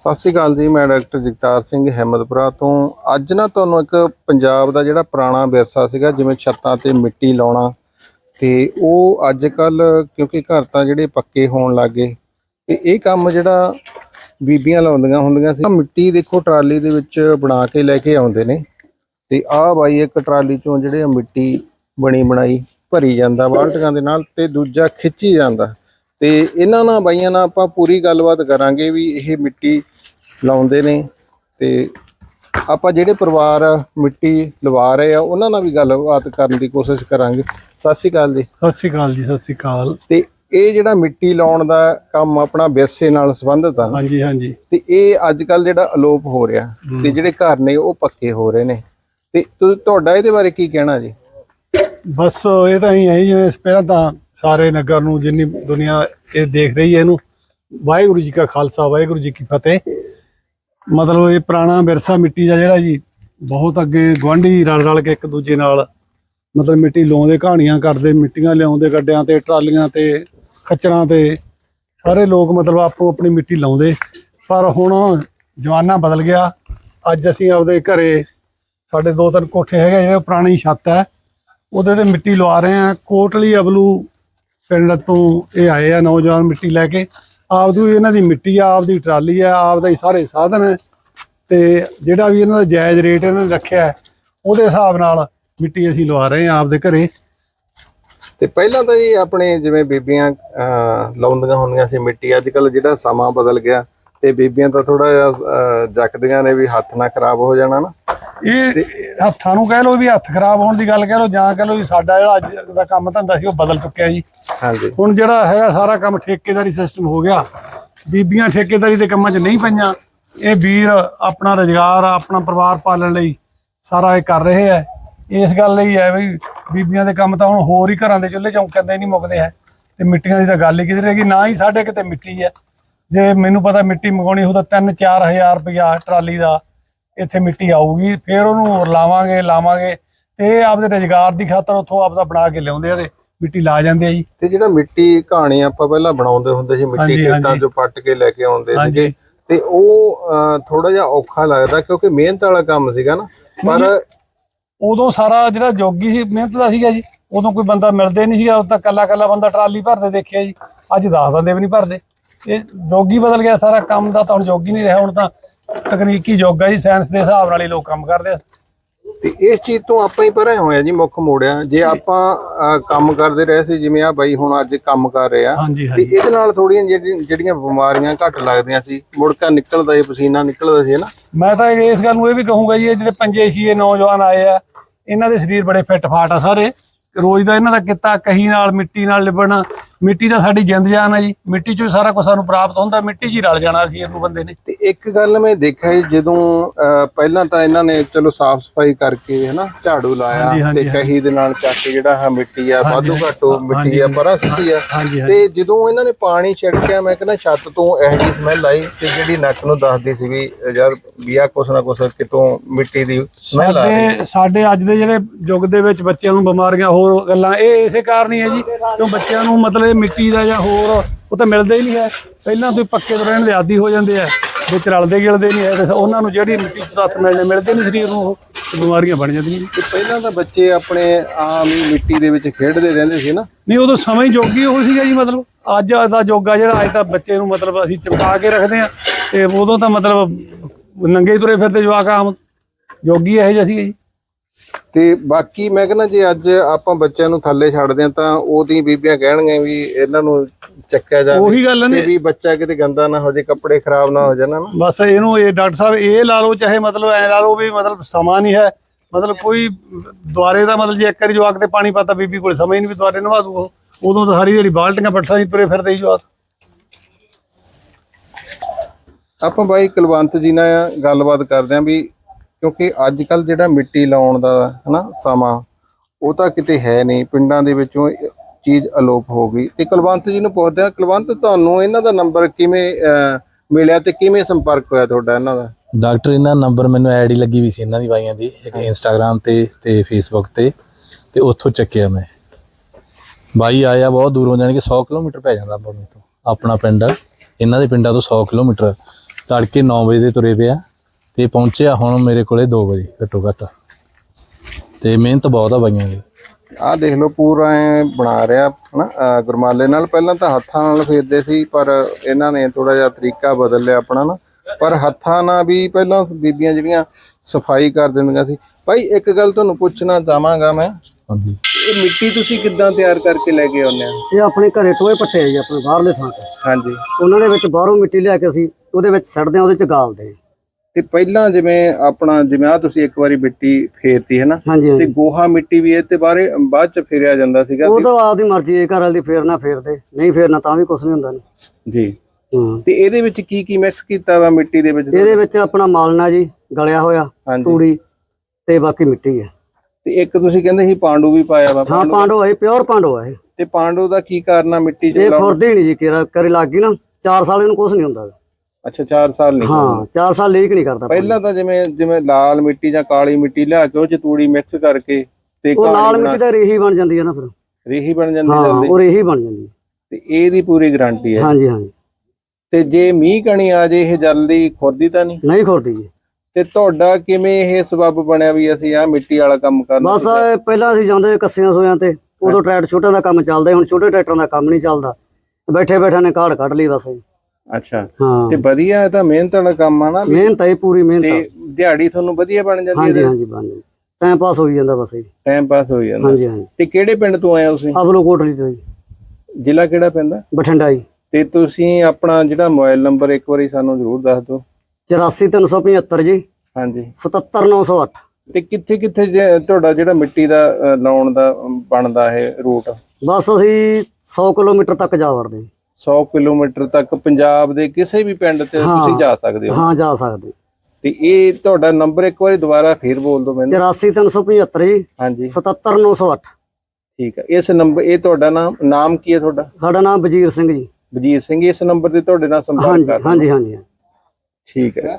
ਸਤਿ ਸ਼੍ਰੀ ਅਕਾਲ ਜੀ, ਮੈਂ ਡਾਕਟਰ ਜਗਤਾਰ ਸਿੰਘ ਹਿੰਮਤਪੁਰਾ ਤੋਂ। ਅੱਜ ਨਾ ਤੁਹਾਨੂੰ ਇੱਕ ਪੰਜਾਬ ਦਾ ਜਿਹੜਾ ਪੁਰਾਣਾ ਵਿਰਸਾ ਸੀਗਾ, ਜਿਵੇਂ ਛੱਤਾਂ ਤੇ ਮਿੱਟੀ ਲਾਉਣਾ, ਤੇ ਉਹ ਅੱਜ ਕੱਲ ਕਿਉਂਕਿ ਘਰ ਤਾਂ ਜਿਹੜੇ ਪੱਕੇ ਹੋਣ ਲੱਗੇ ਤੇ ਇਹ ਕੰਮ ਜਿਹੜਾ ਬੀਬੀਆਂ ਲਾਉਂਦੀਆਂ ਹੁੰਦੀਆਂ ਸੀ, ਮਿੱਟੀ ਦੇਖੋ ਟਰਾਲੀ ਦੇ ਵਿੱਚ ਬਣਾ ਕੇ ਲੈ ਕੇ ਆਉਂਦੇ ਨੇ, ਤੇ ਆਹ ਬਾਈ ਇੱਕ ਟਰਾਲੀ ਚੋਂ ਜਿਹੜੇ ਮਿੱਟੀ ਬਣੀ ਬਣਾਈ, ਭਰੀ ਜਾਂਦਾ ਬਾਲਟੀਆਂ ਦੇ ਨਾਲ ਤੇ ਦੂਜਾ ਖਿੱਚੀ ਜਾਂਦਾ। ਤੇ ਇਹਨਾਂ ਨਾਲ ਬਾਈਆਂ ਨਾਲ ਆਪਾਂ ਪੂਰੀ ਗੱਲਬਾਤ ਕਰਾਂਗੇ ਵੀ ਇਹ ਮਿੱਟੀ ਲਾਉਂਦੇ ਨੇ ਤੇ ਆਪਾਂ ਜਿਹੜੇ ਪਰਿਵਾਰ ਮਿੱਟੀ ਲਵਾ ਰਹੇ ਆ ਉਹਨਾਂ ਨਾਲ ਵੀ ਗੱਲਬਾਤ ਕਰਨ ਦੀ ਕੋਸ਼ਿਸ਼ ਕਰਾਂਗੇ। ਸਤਿ ਸ਼੍ਰੀ ਅਕਾਲ ਜੀ। ਸਤਿ ਸ਼੍ਰੀ ਅਕਾਲ ਜੀ ਸਤਿ ਸ਼੍ਰੀ ਅਕਾਲ। ਤੇ ਇਹ ਜਿਹੜਾ ਮਿੱਟੀ ਲਾਉਣ ਦਾ ਕੰਮ ਆਪਣਾ ਵਿਰਸੇ ਨਾਲ ਸੰਬੰਧਿਤ ਆ ਹਾਂਜੀ ਹਾਂਜੀ। ਤੇ ਇਹ ਅੱਜ ਕੱਲ ਜਿਹੜਾ ਅਲੋਪ ਹੋ ਰਿਹਾ ਤੇ ਜਿਹੜੇ ਘਰ ਨੇ ਉਹ ਪੱਕੇ ਹੋ ਰਹੇ ਨੇ। ਤੇ ਤੁਹਾਡਾ ਇਹਦੇ ਬਾਰੇ ਕੀ ਕਹਿਣਾ ਜੀ? ਬਸ ਇਹ ਤਾਂ ਹੀ ਹੈ ਜਿਵੇਂ ਪਹਿਲਾਂ ਤਾਂ ਸਾਰੇ ਨਗਰ ਨੂੰ ਜਿੰਨੀ ਦੁਨੀਆ ਇਹ ਦੇਖ ਰਹੀ ਹੈ ਇਹਨੂੰ, ਵਾਹਿਗੁਰੂ ਜੀ ਕਾ ਖਾਲਸਾ, ਵਾਹਿਗੁਰੂ ਜੀ ਕੀ ਫਤਿਹ। ਮਤਲਬ ਇਹ ਪੁਰਾਣਾ ਵਿਰਸਾ ਮਿੱਟੀ ਦਾ ਜਿਹੜਾ ਜੀ, ਬਹੁਤ ਅੱਗੇ ਗਵਾਂਢੀ ਰਲ ਰਲ ਕੇ ਇੱਕ ਦੂਜੇ ਨਾਲ, ਮਤਲਬ ਮਿੱਟੀ ਲਾਉਂਦੇ, ਕਹਾਣੀਆਂ ਕਰਦੇ, ਮਿੱਟੀਆਂ ਲਿਆਉਂਦੇ, ਗੱਡਿਆਂ ਤੇ, ਟਰਾਲੀਆਂ ਤੇ, ਖੱਚਰਾਂ ਤੇ। ਸਾਰੇ ਲੋਕ ਮਤਲਬ ਆਪੋ ਆਪਣੀ ਮਿੱਟੀ ਲਾਉਂਦੇ। ਪਰ ਹੁਣ ਜਮਾਨਾ ਬਦਲ ਗਿਆ। ਅੱਜ ਅਸੀਂ ਆਪਦੇ ਘਰੇ, ਸਾਡੇ ਦੋ ਤਿੰਨ ਕੋਠੇ ਹੈਗੇ ਜਿਹੜੇ ਪੁਰਾਣੀ ਛੱਤ ਹੈ, ਉਹਦੇ ਤੇ ਮਿੱਟੀ ਲਵਾ ਰਹੇ ਆ ਕੋਟਲੀ ਅਬਲੂ ਪਿੰਡ ਤੋਂ ਇਹ ਆਏ ਆ ਨੌਜਵਾਨ ਮਿੱਟੀ ਲੈ ਕੇ। ਆਪਦੀ ਇਹਨਾਂ ਦੀ ਮਿੱਟੀ ਆ, ਆਪਦੀ ਟਰਾਲੀ ਆ, ਆਪਦਾ ਹੀ ਸਾਰੇ ਸਾਧਨ ਹੈ ਤੇ ਜਿਹੜਾ ਵੀ ਇਹਨਾਂ ਦਾ ਜਾਇਜ਼ ਰੇਟ ਇਹਨਾਂ ਨੇ ਰੱਖਿਆ ਉਹਦੇ ਹਿਸਾਬ ਨਾਲ ਮਿੱਟੀ ਅਸੀਂ ਲਵਾ ਰਹੇ ਆ ਆਪਦੇ ਘਰੇ। ਤੇ ਪਹਿਲਾਂ ਤਾਂ ਇਹ ਆਪਣੇ ਜਿਵੇਂ ਬੀਬੀਆਂ ਲਾਉਂਦੀਆਂ ਹੁੰਦੀਆਂ ਸੀ ਮਿੱਟੀ, ਅੱਜ ਕੱਲ ਜਿਹੜਾ ਸਮਾਂ ਬਦਲ ਗਿਆ। ਤੇ ਬੀਬੀਆਂ ਤਾਂ ਥੋੜਾ ਜਿਹਾ ਜੱਕਦੀਆਂ ਨੇ ਵੀ ਹੱਥ ਨਾ ਖਰਾਬ ਹੋ ਜਾਣਾ ਨਾ ਇਹ ਹੱਥਾਂ ਨੂੰ ਕਹਿ ਲਓ ਵੀ ਹੱਥ ਖਰਾਬ ਹੋਣ ਦੀ ਗੱਲ ਕਹਿ ਲਓ ਜਾਂ ਕਹਿ ਲਓ ਵੀ ਸਾਡਾ ਜਿਹੜਾ ਅੱਜ ਦਾ ਕੰਮ ਧੰਦਾ ਸੀ ਉਹ ਬਦਲ ਚੁੱਕਿਆ ਜੀ। ਹਾਂਜੀ। ਹੁਣ ਜਿਹੜਾ ਹੈਗਾ ਸਾਰਾ ਕੰਮ ਠੇਕੇਦਾਰੀ ਸਿਸਟਮ ਹੋ ਗਿਆ। ਬੀਬੀਆਂ ਠੇਕੇਦਾਰੀ ਦੇ ਕੰਮਾਂ 'ਚ ਨਹੀਂ ਪਈਆਂ। ਇਹ ਵੀਰ ਆਪਣਾ ਰੁਜ਼ਗਾਰ ਆਪਣਾ ਪਰਿਵਾਰ ਪਾਲਣ ਲਈ ਸਾਰਾ ਇਹ ਕਰ ਰਹੇ ਹੈ ਇਸ ਗੱਲ ਲਈ ਹੈ ਵੀ ਬੀਬੀਆਂ ਦੇ ਕੰਮ ਤਾਂ ਹੁਣ ਹੋਰ ਹੀ ਘਰਾਂ ਦੇ ਚੁੱਲ੍ਹੇ ਚੌਂਕਿਆਂ ਦੇ ਨਹੀਂ ਮੁੱਕਦੇ ਹੈ। ਤੇ ਮਿੱਟੀਆਂ ਦੀ ਤਾਂ ਗੱਲ ਹੀ ਕਿਧਰ ਹੈਗੀ ਨਾ ਹੀ ਸਾਡੇ ਕਿਤੇ ਮਿੱਟੀ ਹੈ। ਜੇ ਮੈਨੂੰ ਪਤਾ ਮਿੱਟੀ ਮੰਗਾਉਣੀ ਹੋ ਤਾਂ 3-4000 ਰੁਪਇਆ ਟਰਾਲੀ ਦਾ ਇੱਥੇ ਮਿੱਟੀ ਆਊਗੀ ਫਿਰ ਉਹਨੂੰ ਲਾਵਾਂਗੇ ਲਾਵਾਂਗੇ ਤੇ ਇਹ ਆਪਦੇ ਰੁਜ਼ਗਾਰ ਦੀ ਖਾਤਰ ਉੱਥੋਂ ਆਪਦਾ ਬਣਾ ਕੇ ਲਿਆਉਂਦੇ ਆ ਤੇ ਮਿੱਟੀ ਲਾ ਜਾਂਦੇ ਆ ਜੀ। ਤੇ ਜਿਹੜਾ ਮਿੱਟੀ ਕਹਾਣੀ ਆਪਾਂ ਪਹਿਲਾਂ ਬਣਾਉਂਦੇ ਹੁੰਦੇ ਸੀ ਮਿੱਟੀ ਖੇਤਾਂ। ਚੋਂ ਪੱਟ ਕੇ ਲੈ ਕੇ ਆਉਂਦੇ। ਸੀਗੇ। ਤੇ ਉਹ ਥੋੜਾ ਜਿਹਾ ਔਖਾ ਲੱਗਦਾ ਕਿਉਂਕਿ ਮਿਹਨਤ ਵਾਲਾ ਕੰਮ ਸੀਗਾ ਨਾ। ਪਰ ਉਦੋਂ ਸਾਰਾ ਜਿਹੜਾ ਜੋਗੀ ਸੀ ਮਿਹਨਤ ਦਾ ਸੀਗਾ ਜੀ। ਉਦੋਂ ਕੋਈ ਬੰਦਾ ਮਿਲਦੇ ਨਹੀਂ ਸੀਗਾ ਉਦੋਂ ਤਾਂ ਕੱਲਾ ਕੱਲਾ ਬੰਦਾ ਟਰਾਲੀ ਭਰਦੇ ਦੇਖਿਆ ਜੀ। ਅੱਜ ਦੱਸ ਦਿੰਦੇ ਵੀ ਨਹੀਂ ਭਰਦੇ। ਇਹ ਜੋਗੀ ਬਦਲ ਗਿਆ ਸਾਰਾ ਕੰਮ ਦਾ ਤਾਂ ਹੁਣ ਜੋਗੀ ਨਹੀਂ ਰਿਹਾ ਹੁਣ ਤਾਂ ਤਕਨੀਕੀ ਯੁੱਗ ਆ ਜੀ ਸਾਇੰਸ ਦੇ ਹਿਸਾਬ ਨਾਲ ਹੀ ਲੋਕ ਕੰਮ ਕਰਦੇ ਆ। ਤੇ ਇਸ ਚੀਜ਼ ਤੋਂ ਆਪਾਂ ਹੀ ਪਰੇ ਹੋਏ ਆ ਜੀ ਮੁੱਖ ਮੋੜਿਆ। ਜੇ ਆਪਾਂ ਅਹ, ਕੰਮ ਕਰਦੇ ਰਹੇ ਸੀ ਜਿਵੇਂ ਆ ਬਾਈ ਹੁਣ ਅੱਜ ਕੰਮ ਕਰ ਰਿਹਾ ਹਾਂਜੀ ਤੇ ਹਾਂਜੀ। ਇਹਦੇ ਨਾਲ ਥੋੜੀਆਂ ਜਿਹੜੀਆਂ ਬਿਮਾਰੀਆਂ ਘੱਟ ਲੱਗਦੀਆਂ ਸੀ ਮੁੜਕਾ ਨਿਕਲਦਾ ਸੀ ਪਸੀਨਾ ਨਿਕਲਦਾ ਸੀ ਨਾ? ਮੈਂ ਤਾਂ ਇਸ ਗੱਲ ਨੂੰ ਇਹ ਵੀ ਕਹੂੰਗਾ ਜੀ ਇਹ ਜਿਹੜੇ ਪੰਜੇ ਛੇ ਨੌਜਵਾਨ ਆਏ ਆ ਇਹਨਾਂ ਦੇ ਸਰੀਰ ਬੜੇ ਫਿੱਟ ਫਾਟ ਆ ਸਾਰੇ। ਰੋਜ਼ ਦਾ ਇਹਨਾਂ ਦਾ ਕਿੱਤਾ ਕਹੀ ਨਾਲ ਮਿੱਟੀ ਨਾਲ ਲਿਬੜਨਾ ਮਿੱਟੀ ਦਾ ਸਾਡੀ ਜਿੰਦ ਜਾਨ ਹੈ ਜੀ। ਮਿੱਟੀ ਚੋਂ ਹੀ ਸਾਰਾ ਕੁਝ ਸਾਨੂੰ ਪ੍ਰਾਪਤ ਹੁੰਦਾ ਮਿੱਟੀ 'ਚ ਹੀ ਰਲ ਜਾਣਾ ਅਖੀਰ ਨੂੰ ਬੰਦੇ ਨੇ। ਤੇ ਇੱਕ ਗੱਲ ਮੈਂ ਦੇਖਿਆ ਜੀ, ਜਦੋਂ ਅਹ, ਪਹਿਲਾਂ ਤਾਂ ਇਹਨਾਂ ਨੇ ਚਲੋ ਸਾਫ਼ ਸਫ਼ਾਈ ਕਰਕੇ ਹਨਾ ਝਾੜੂ ਹਾਂਜੀ, ਲਾਇਆ ਹਾਂਜੀ, ਤੇ ਕਹੀ ਦੇ ਨਾਲ ਚੱਕ ਕੇ ਜਿਹੜਾ ਆ ਮਿੱਟੀ ਆ ਵਾਧੂ ਘਾਟੋ ਮਿੱਟੀ ਆ ਪਰਾਂ ਸਿੱਟੀ ਆ। ਹਾਂਜੀ ਹਾਂਜੀ। ਤੇ ਜਦੋਂ ਇਹਨਾਂ ਨੇ ਪਾਣੀ ਛਿੜਕਿਆ ਮੈਂ ਕਹਿੰਦਾ ਛੱਤ ਤੋਂ ਇਹੋ ਜਿਹੀ ਸਮੈਲ ਆਈ ਤੇ ਜਿਹੜੀ ਨੱਕ ਨੂੰ ਦੱਸਦੀ ਸੀ ਵੀ ਯਾਰ ਵੀ ਆ ਕੁਛ ਨਾ ਕੁਛ ਕਿਤੋਂ ਮਿੱਟੀ ਦੀ ਸਮੈਲ ਆ ਰਹੀ ਹੈ। ਸਾਡੇ ਸਾਡੇ ਅੱਜ ਦੇ ਜਿਹੜੇ ਯੁੱਗ ਦੇ ਵਿੱਚ ਬੱਚਿਆਂ ਨੂੰ ਬਿਮਾਰੀਆਂ ਹੋਰ ਗੱਲਾਂ ਇਹ ਇਸੇ ਕਾਰਨ ਹੀ ਹੈ ਜੀ ਕਿਉਂ ਬੱਚਿਆਂ ਨੂੰ ਮਤਲਬ ਇਹ ਮਿੱਟੀ ਦਾ ਜਾਂ ਹੋਰ ਉਹ ਤਾਂ ਮਿਲਦਾ ਹੀ ਨਹੀਂ ਹੈ। ਪਹਿਲਾਂ ਤੋਂ ਪੱਕੇ ਤੋਂ ਰਹਿਣ ਦੇ ਆਦੀ ਹੋ ਜਾਂਦੇ ਆ। ਵਿੱਚ ਰਲਦੇ ਗਿਲਦੇ ਨਹੀਂ ਹੈ ਉਹਨਾਂ ਨੂੰ ਜਿਹੜੀ ਮਿੱਟੀ ਤੋਂ ਤੱਤ ਮਿਲਣੇ ਮਿਲਦੇ ਨਹੀਂ ਸਰੀਰ ਨੂੰ ਉਹ ਬਿਮਾਰੀਆਂ ਬਣ ਜਾਂਦੀਆਂ। ਨੇ। ਤੇ ਪਹਿਲਾਂ ਤਾਂ ਬੱਚੇ ਆਪਣੇ ਆਮ ਹੀ ਮਿੱਟੀ ਦੇ ਵਿੱਚ ਖੇਡਦੇ ਰਹਿੰਦੇ ਸੀ ਨਾ। ਨਹੀਂ ਉਦੋਂ ਸਮਾਂ ਹੀ ਜੋਗੀ ਉਹ ਸੀਗਾ ਜੀ ਮਤਲਬ। ਅੱਜ ਦਾ ਜੋਗਾ ਜਿਹੜਾ ਅੱਜ ਤਾਂ ਬੱਚੇ ਨੂੰ ਮਤਲਬ ਅਸੀਂ ਚਮਕਾ ਕੇ ਰੱਖਦੇ ਆ ਤੇ ਉਦੋਂ ਤਾਂ ਮਤਲਬ ਨੰਗੇ ਹੀ ਤੁਰੇ ਫਿਰਦੇ ਜਵਾਕ ਆਮ। ਜੋਗੀ ਇਹੋ ਜਿਹਾ ਸੀਗਾ ਜੀ। ਤੇ ਬਾਕੀ ਮੈਂ ਕਹਿੰਦਾ ਜੇ ਅੱਜ ਆਪਾਂ ਬੱਚਿਆਂ ਨੂੰ ਥੱਲੇ ਛੱਡਦੇ ਆ ਤਾਂ ਉਹਦੀ ਬੀਬੀਆਂ ਕਹਿਣਗੀਆਂ ਵੀ ਇਹਨਾਂ ਨੂੰ ਚੱਕਿਆ ਜਾਵੇ ਉਹੀ ਗੱਲ ਨੇ। ਵੀ ਬੱਚਾ ਕਿਤੇ ਗੰਦਾ ਨਾ ਹੋ ਜੇ ਕੱਪੜੇ ਖਰਾਬ ਨਾ ਹੋ ਜਾਣ ਨਾ ਬਸ ਇਹਨੂੰ ਇਹ ਡਾਕਟਰ ਸਾਹਿਬ ਇਹ ਲਾ ਲਓ ਚਾਹੇ ਮਤਲਬ ਐ ਲਾ ਲਓ ਵੀ ਮਤਲਬ ਸਮਾਂ ਨਹੀਂ ਹੈ ਮਤਲਬ ਕੋਈ ਦੁਆਰੇ ਦਾ ਮਤਲਬ ਜੇ ਇੱਕ ਵਾਰੀ ਜਵਾਕ ਤੇ ਪਾਣੀ ਪਾਤਾ ਬੀਬੀ ਕੋਲ ਸਮਾਂ ਹੀ ਨਹੀਂ ਵੀ ਦੁਆਰੇ ਨਵਾ ਦੂ ਉਦੋਂ ਤਾਂ ਸਾਰੀ ਜਿਹੜੀ ਬਾਲਟੀਆਂ ਪੱਠਾਂ ਹੀ ਤੁਰੇ ਫਿਰਦੇ ਜਵਾਕ। ਆਪਾਂ ਬਾਈ ਕੁਲਵੰਤ ਜੀ ਨਾਲ ਗੱਲਬਾਤ ਕਰਦੇ ਆਂ ਵੀ ਕਿਉਂਕਿ ਅੱਜ ਕੱਲ ਜਿਹੜਾ ਮਿੱਟੀ ਲਾਉਣ ਦਾ ਹਨਾ ਸਮਾਂ ਉਹ ਤਾਂ ਕਿਤੇ ਹੈ ਨਹੀਂ। ਪਿੰਡਾਂ ਦੇ ਵਿੱਚੋਂ ਚੀਜ਼ ਅਲੋਪ ਹੋ ਗਈ। ਤੇ ਕੁਲਵੰਤ ਜੀ ਨੂੰ ਪੁੱਛਦੇ ਆ ਕੁਲਵੰਤ ਤੁਹਾਨੂੰ ਇਹਨਾਂ ਦਾ ਨੰਬਰ ਕਿਵੇਂ ਮਿਲਿਆ ਤੇ ਕਿਵੇਂ ਸੰਪਰਕ ਹੋਇਆ ਤੁਹਾਡਾ ਇਹਨਾਂ ਦਾ? ਡਾਕਟਰ ਇਹਨਾਂ ਨੰਬਰ ਮੈਨੂੰ ਐਡ ਹੀ ਲੱਗੀ ਵੀ ਸੀ ਇਹਨਾਂ ਦੀ ਬਾਈਆਂ ਦੀ ਇੱਕ ਇੰਸਟਾਗ੍ਰam ਤੇ ਤੇ ਫੇਸਬੁੱਕ ਤੇ ਤੇ ਉੱਥੋਂ ਚੱਕਿਆ ਮੈਂ। ਬਾਈ ਆਇਆ ਬਹੁਤ ਦੂਰੋਂ ਜਾਣੀ ਕਿ 100 ਕਿਲੋਮੀਟਰ ਪੈ ਜਾਂਦਾ ਆਪਾਂ ਨੂੰ ਤੋਂ ਆਪਣਾ ਪਿੰਡ ਇਹਨਾਂ ਦੇ ਪਿੰਡਾਂ ਤੋਂ 100 ਕਿਲੋਮੀਟਰ। ਤੜਕੇ 9 ਵਜੇ ਦੇ ਤੁਰੇ ਪਿਆ। ਤੇ ਪਹੁੰਚਿਆ ਹੁਣ ਮੇਰੇ ਕੋਲੇ 2 ਵਜੇ ਘੱਟੋ ਘੱਟ। ਤੇ ਮਿਹਨਤ ਬਹੁਤ ਆ ਬਾਈਆਂ ਦੀ। ਆਹ ਦੇਖ ਲਓ ਪੂਰਾ ਐ ਬਣਾ ਰਿਹਾ ਹਨਾ? ਗੁਰਮਾਲੇ ਨਾਲ ਪਹਿਲਾਂ ਤਾਂ ਹੱਥਾਂ ਨਾਲ ਫੇਰਦੇ ਸੀ ਪਰ ਇਹਨਾਂ ਨੇ ਥੋੜਾ ਜਿਹਾ ਤਰੀਕਾ ਬਦਲ ਲਿਆ ਆਪਣਾ ਨਾ। ਪਰ ਹੱਥਾਂ ਨਾਲ ਵੀ ਪਹਿਲਾਂ ਬੀਬੀਆਂ ਜਿਹੜੀਆਂ ਸਫ਼ਾਈ ਕਰ ਦਿੰਦੀਆਂ ਸੀ। ਭਾਈ ਇੱਕ ਗੱਲ ਤੁਹਾਨੂੰ ਪੁੱਛਣਾ ਚਾਹਾਂਗਾ ਮੈਂ। ਹਾਂਜੀ। ਇਹ ਮਿੱਟੀ ਤੁਸੀਂ ਕਿੱਦਾਂ ਤਿਆਰ ਕਰਕੇ ਲੈ ਕੇ ਆਉਂਦੇ ਆ ਇਹ ਆਪਣੇ ਘਰੇ ਟੋਏ ਪੱਟੇ ਆ ਜੀ ਆਪਣੇ ਬਾਹਰਲੇ ਥਾਂ ਤੇ। ਹਾਂਜੀ। ਉਹਨਾਂ ਦੇ ਵਿੱਚ ਬਾਹਰੋਂ ਮਿੱਟੀ ਲਿਆ ਕੇ ਅਸੀਂ ਉਹਦੇ ਵਿੱਚ ਸੜਦੇ ਆ ਉਹਦੇ ਚ ਗਾਲਦੇ ਆ। ਤੇ ਪਹਿਲਾਂ ਜਿਵੇਂ ਆਪਣਾ ਜਿਵੇਂ ਆ ਤੁਸੀਂ ਇੱਕ ਵਾਰੀ ਮਿੱਟੀ ਫੇਰਤੀ ਹੈ ਨਾ ਹਾਂਜੀ ਤੇ ਗੋਹਾ ਮਿੱਟੀ ਵੀ ਇਹ ਤੇ ਬਾਰੇ ਬਾਅਦ ਚ ਫੇਰਿਆ ਜਾਂਦਾ ਸੀਗਾ ਉਹ ਤਾਂ ਆਪਦੀ ਮਰਜ਼ੀ ਹੈ ਘਰ ਵਾਲੀ ਫੇਰਨਾ ਫੇਰਦੇ ਨਹੀਂ ਫੇਰਨਾ ਤਾਂ ਵੀ ਕੁਝ ਨਹੀਂ ਹੁੰਦਾ ਨਹੀਂ ਜੀ। ਹਾਂ। ਤੇ ਇਹਦੇ ਵਿੱਚ ਕੀ ਕੀ ਮਿਕਸ ਕੀਤਾ ਵਾ ਮਿੱਟੀ ਦੇ ਵਿੱਚ ਇਹਦੇ ਵਿੱਚ ਆਪਣਾ ਮਾਲਣਾ ਜੀ ਗਲਿਆ ਹੋਇਆ ਹਾਂਜੀ। ਤੂੜੀ ਤੇ ਬਾਕੀ ਮਿੱਟੀ ਹੈ। ਤੇ ਇੱਕ ਤੁਸੀਂ ਕਹਿੰਦੇ ਸੀ ਪਾਂਡੂ ਵੀ ਪਾਇਆ ਵਾ ਹਾਂ ਪਾਂਡੋ ਹੈ ਪਿਓਰ ਪਾਂਡੋ ਹੈ ਇਹ। ਤੇ ਪਾਂਡੂ ਦਾ ਕੀ ਕਾਰਨ ਆ ਮਿੱਟੀ ਚ ਇਹ ਲਾਉਣ ਖੁਰਦੀ ਨਹੀਂ ਜੀ ਕਿਰਾ ਕਰੀ ਲੱਗ ਗਈ ਨਾ 4 ਸਾਲ ਇਹਨੂੰ ਕੁਝ ਨਹੀਂ ਹੁੰਦਾ। ਅੱਛਾ 4 ਸਾਲ ਨਹੀਂ ਹਾਂ 4 ਸਾਲ ਲੀਕ ਨਹੀਂ ਕਰਦਾ। ਪਹਿਲਾਂ ਤਾਂ ਜਿਵੇਂ ਜਿਵੇਂ ਲਾਲ ਮਿੱਟੀ ਜਾਂ ਕਾਲੀ ਮਿੱਟੀ ਲਿਆ ਕੇ ਉਹ ਚ ਤੂੜੀ ਮਿਕਸ ਕਰਕੇ ਤੇ ਉਹ ਲਾਲ ਮਿੱਟੀ ਦਾ ਰੇਹੀ ਬਣ ਜਾਂਦੀ ਹੈ ਨਾ ਫਿਰ। ਰੇਹੀ ਬਣ ਜਾਂਦੀ ਹਾਂ ਜਲਦੀ ਉਹ ਰੇਹੀ ਬਣ ਜਾਂਦੀ। ਤੇ ਇਹਦੀ ਪੂਰੀ ਗਾਰੰਟੀ ਹੈ। ਹਾਂਜੀ ਹਾਂਜੀ। ਤੇ ਜੇ ਮੀਂਹ ਕਣੀ ਆ ਜੇ ਇਹ ਜਲਦੀ ਖੁਰਦੀ ਤਾਂ ਨਹੀਂ? ਨਹੀਂ ਖੁਰਦੀ ਜੀ। ਤੇ ਤੁਹਾਡਾ ਕਿਵੇਂ ਇਹ ਸਬਬ ਬਣਿਆ ਵੀ ਅਸੀਂ ਆ ਮਿੱਟੀ ਵਾਲਾ ਕੰਮ ਕਰਨਾ ਬਸ ਪਹਿਲਾਂ ਅਸੀਂ ਜਾਂਦੇ ਕੱਸੀਆਂ ਸੋਇਆਂ ਤੇ। ਉਦੋਂ ਟਰੈਕਟਰ ਛੋਟਿਆਂ ਦਾ ਕੰਮ ਚੱਲਦਾ ਹੁਣ ਛੋਟੇ ਟਰੈਕਟਰਾਂ ਦਾ ਕੰਮ ਨਹੀਂ ਚੱਲਦਾ। ਬੈਠੇ ਬੈਠੇ ਨੇ ਕਾਢ ਕੱਢ ਲਈ ਬਸ ਅੱਛਾ। ਹਾਂ। ਤੇ ਵਧੀਆ ਇਹ ਤਾਂ ਮਿਹਨਤ ਵਾਲਾ ਕੰਮ ਆ ਨਾ ਵੀ ਮਿਹਨਤ ਹੈ ਪੂਰੀ ਮਿਹਨਤ ਆ। ਤੇ ਦਿਹਾੜੀ ਤੁਹਾਨੂੰ ਵਧੀਆ ਬਣ ਜਾਂਦੀ ਹਾਂਜੀ ਹੈ ਹਾਂਜੀ ਬਣ ਜਾਂਦੀ। ਟਾਈਮ ਪਾਸ ਹੋਈ ਜਾਂਦਾ ਬਸ ਜੀ ਟਾਈਮ ਪਾਸ ਹੋ ਜਾਂਦਾ। ਹਾਂਜੀ ਹਾਂਜੀ। ਤੇ ਕਿਹੜੇ ਪਿੰਡ ਤੋਂ ਆਏ ਹੋ ਤੁਸੀਂ? ਅਬਲੋ ਕੋਟਲੀ ਤੋਂ ਜੀ। ਜ਼ਿਲ੍ਹਾ ਕਿਹੜਾ ਪੈਂਦਾ ਬਠਿੰਡਾ ਜੀ ਤੇ ਤੁਸੀਂ ਆਪਣਾ ਜਿਹੜਾ ਮੋਬਾਈਲ ਨੰਬਰ ਇੱਕ ਵਾਰੀ ਸਾਨੂੰ ਜ਼ਰੂਰ ਦੱਸ ਦਿਓ। 84375 ਜੀ। ਹਾਂਜੀ। 77908 ਤੇ ਕਿੱਥੇ ਕਿੱਥੇ ਜੇ- ਤੁਹਾਡਾ ਜਿਹੜਾ ਮਿੱਟੀ ਦਾ ਅ, ਲਾਉਣ ਦਾ ਅਮ, ਬਣਦਾ ਹੈ ਰੂਟ? ਬਸ ਅਸੀਂ 100 ਕਿਲੋਮੀਟਰ ਤੱਕ ਜਾ ਵੜਦੇ। 100 ਕਿਲੋਮੀਟਰ ਤੱਕ ਪੰਜਾਬ ਦੇ ਕਿਸੇ ਵੀ ਪਿੰਡ ਤੇ ਹਾਂ। ਤੁਸੀਂ ਜਾ ਸਕਦੇ ਹੋ। ਹਾਂ ਜਾ ਸਕਦੇ। ਤੇ ਇਹ ਤੁਹਾਡਾ ਨੰਬਰ ਇੱਕ ਵਾਰੀ ਦੁਬਾਰਾ ਫੇਰ ਬੋਲ ਦਿਓ ਮੈਨੂੰ। 84375 ਜੀ ਹਾਂਜੀ। 77908 ਠੀਕ ਹੈ ਇਸ ਨੰਬਰ ਇਹ ਤੁਹਾਡਾ ਨਾਮ ਨਾਮ ਕੀ ਹੈ ਤੁਹਾਡਾ? ਸਾਡਾ ਨਾਮ ਵਜੀਰ ਸਿੰਘ ਜੀ। ਵਜੀਰ ਸਿੰਘ ਇਸ ਨੰਬਰ ਤੇ ਤੁਹਾਡੇ ਨਾਲ ਸੰਪਰਕ ਹਾਂਜੀ ਕਰ ਹਾਂਜੀ ਹਾਂਜੀ। ਠੀਕ ਹੈ।